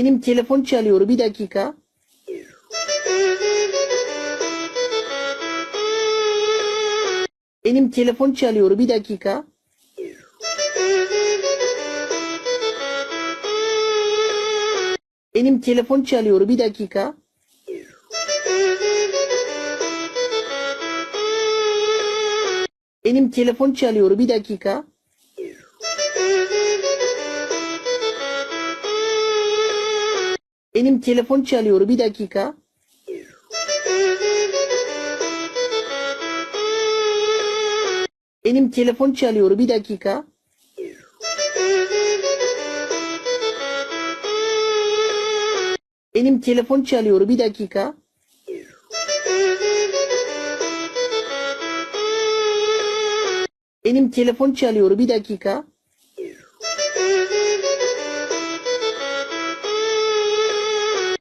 Benim telefon çalıyor bir dakika. Benim telefon çalıyor bir dakika. Benim telefon çalıyor bir dakika. Benim telefon çalıyor bir dakika. Benim telefon çalıyor bir dakika. Benim telefon çalıyor bir dakika. Benim telefon çalıyor bir dakika. Benim telefon çalıyor bir dakika.